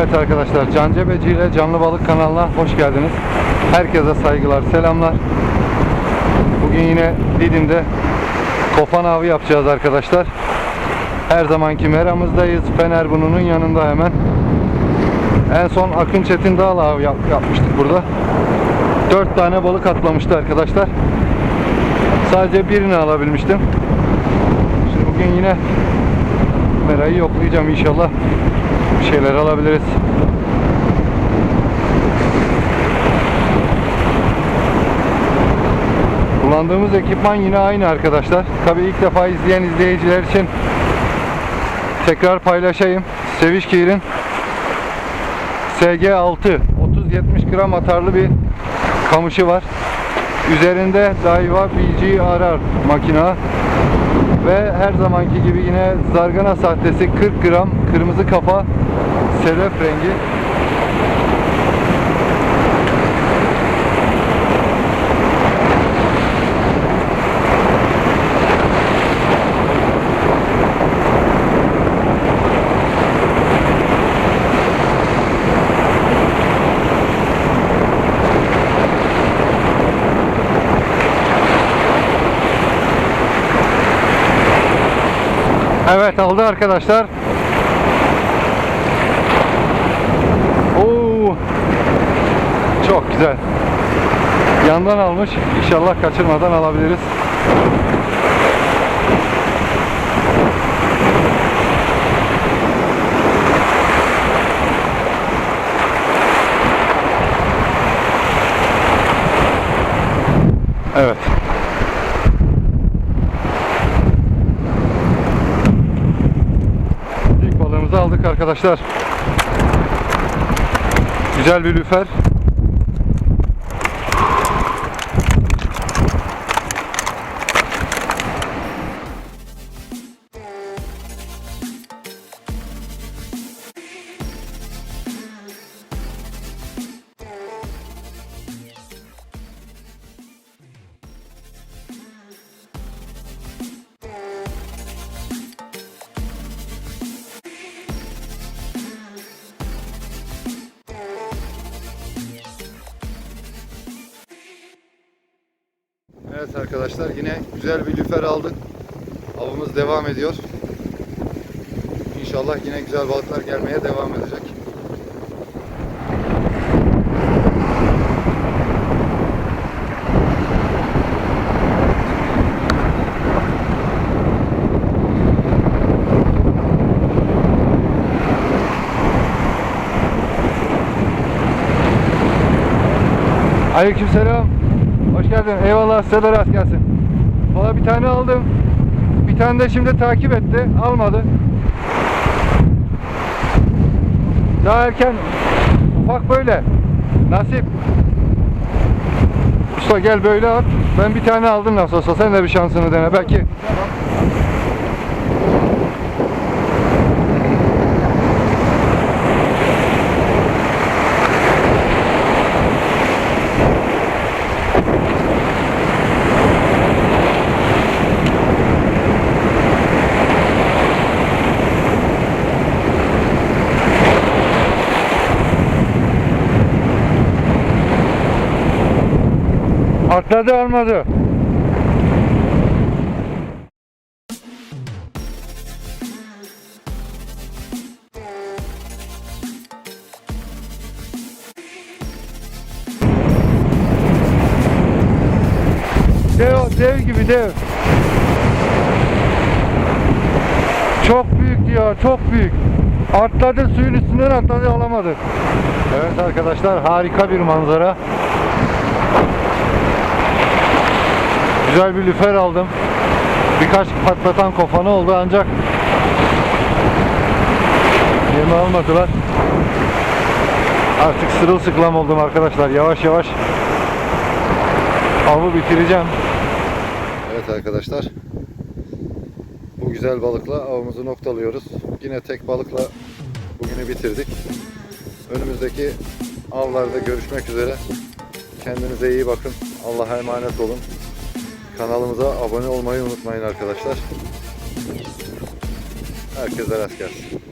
Evet arkadaşlar Cancebeci ile Canlı Balık kanalına hoş geldiniz. Herkese saygılar, selamlar. Bugün yine Didim'de kofan avı yapacağız arkadaşlar. Her zamanki meramızdayız. Fenerbununun yanında hemen. En son Akın Çetin Dağlı avı yap- yapmıştık burada. 4 tane balık atlamıştı arkadaşlar. Sadece birini alabilmiştim. Şimdi bugün yine merayı yoklayacağım inşallah. Bir şeyler alabiliriz. Kullandığımız ekipman yine aynı arkadaşlar. Tabii ilk defa izleyen izleyiciler için tekrar paylaşayım. Sevişkir'in SG6 30-70 gram atarlı bir kamışı var. Üzerinde Daiwa BGRR makina ve her zamanki gibi yine zargana sahtesi 40 gram kırmızı kafa sedef rengi. Evet aldı arkadaşlar. Oo. Çok güzel. Yandan almış. İnşallah kaçırmadan alabiliriz. Evet. İlk balığımızı aldık arkadaşlar. Güzel bir lüfer. Evet arkadaşlar yine güzel bir lüfer aldık. Avımız devam ediyor. İnşallah yine güzel balıklar gelmeye devam edecek. Aleykümselam. Geldin. Eyvallah size de rast gelsin. Valla bir tane aldım. Bir tane de şimdi takip etti. Almadı. Daha erken. Ufak böyle. Nasip. Usta gel böyle at. Ben bir tane aldım nasıl olsa. Sen de bir şansını dene. Belki atladı almadı. Dev, dev gibi dev. Çok büyük diyor, çok büyük. Atladı suyun üstünden atladı alamadı. Evet arkadaşlar harika bir manzara. Güzel bir lüfer aldım. Birkaç patlatan kofanı oldu ancak yemi almadılar. Artık sırılsıklam oldum arkadaşlar. Yavaş yavaş avı bitireceğim. Evet arkadaşlar. Bu güzel balıkla avımızı noktalıyoruz. Yine tek balıkla bugünü bitirdik. Önümüzdeki avlarda görüşmek üzere. Kendinize iyi bakın. Allah'a emanet olun. Kanalımıza abone olmayı unutmayın arkadaşlar. Herkese rast gelsin.